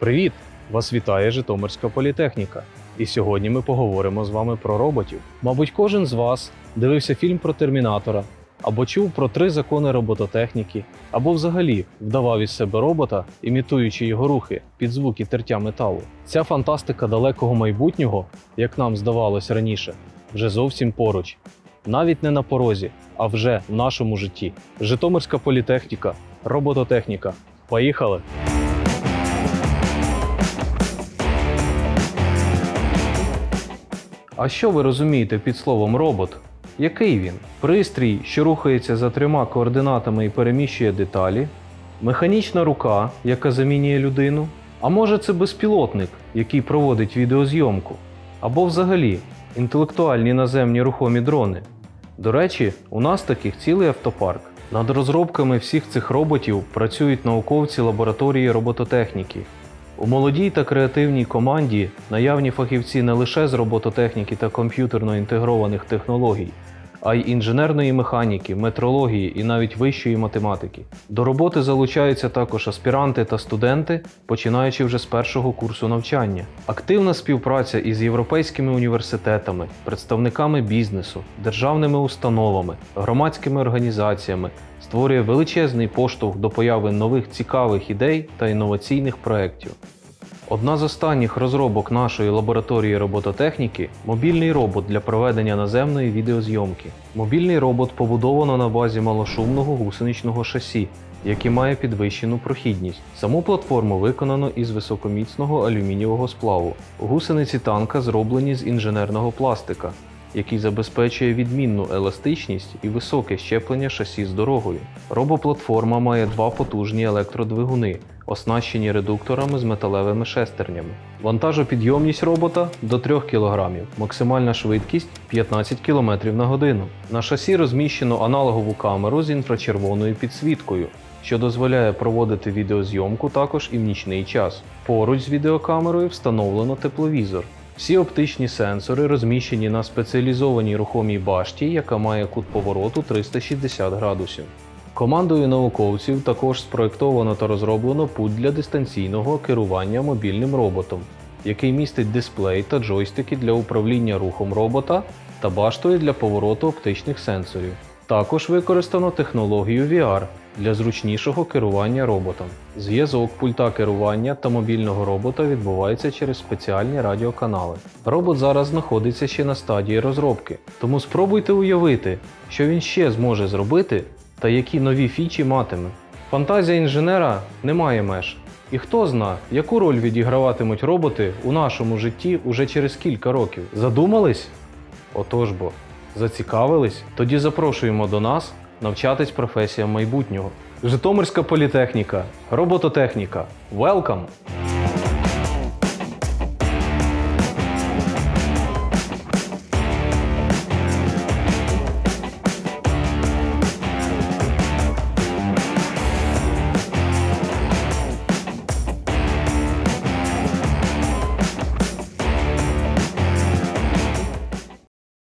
Привіт! Вас вітає Житомирська політехніка. І сьогодні ми поговоримо з вами про роботів. Мабуть, кожен з вас дивився фільм про термінатора, або чув про три закони робототехніки, або взагалі вдавав із себе робота, імітуючи його рухи під звуки тертя металу. Ця фантастика далекого майбутнього, як нам здавалось раніше, вже зовсім поруч. Навіть не на порозі, а вже в нашому житті. Житомирська політехніка, робототехніка. Поїхали! А що ви розумієте під словом робот? Який він? Пристрій, що рухається за трьома координатами і переміщує деталі, механічна рука, яка замінює людину. А може це безпілотник, який проводить відеозйомку, або взагалі інтелектуальні наземні рухомі дрони. До речі, у нас таких цілий автопарк. Над розробками всіх цих роботів працюють науковці лабораторії робототехніки. У молодій та креативній команді наявні фахівці не лише з робототехніки та комп'ютерно інтегрованих технологій, а й інженерної механіки, метрології і навіть вищої математики. До роботи залучаються також аспіранти та студенти, починаючи вже з першого курсу навчання. Активна співпраця із європейськими університетами, представниками бізнесу, державними установами, громадськими організаціями створює величезний поштовх до появи нових цікавих ідей та інноваційних проєктів. Одна з останніх розробок нашої лабораторії робототехніки мобільний робот для проведення наземної відеозйомки. Мобільний робот побудовано на базі малошумного гусеничного шасі, який має підвищену прохідність. Саму платформу виконано із високоміцного алюмінієвого сплаву. Гусениці танка зроблені з інженерного пластика, який забезпечує відмінну еластичність і високе щеплення шасі з дорогою. Робоплатформа має два потужні електродвигуни, оснащені редукторами з металевими шестернями. Вантажопідйомність робота до 3 кг, максимальна швидкість 15 км на годину. На шасі розміщено аналогову камеру з інфрачервоною підсвіткою, що дозволяє проводити відеозйомку також і в нічний час. Поруч з відеокамерою встановлено тепловізор. Всі оптичні сенсори розміщені на спеціалізованій рухомій башті, яка має кут повороту 360 градусів. Командою науковців також спроектовано та розроблено пульт для дистанційного керування мобільним роботом, який містить дисплей та джойстики для управління рухом робота та баштою для повороту оптичних сенсорів. Також використано технологію VR для зручнішого керування роботом. Зв'язок пульта керування та мобільного робота відбувається через спеціальні радіоканали. Робот зараз знаходиться ще на стадії розробки, тому спробуйте уявити, що він ще зможе зробити та які нові фічі матиме. Фантазія інженера не має меж. І хто зна, яку роль відіграватимуть роботи у нашому житті уже через кілька років. Задумались? Отож бо, зацікавились? Тоді запрошуємо до нас навчатись професіям майбутнього. Житомирська політехніка, робототехніка. Welcome!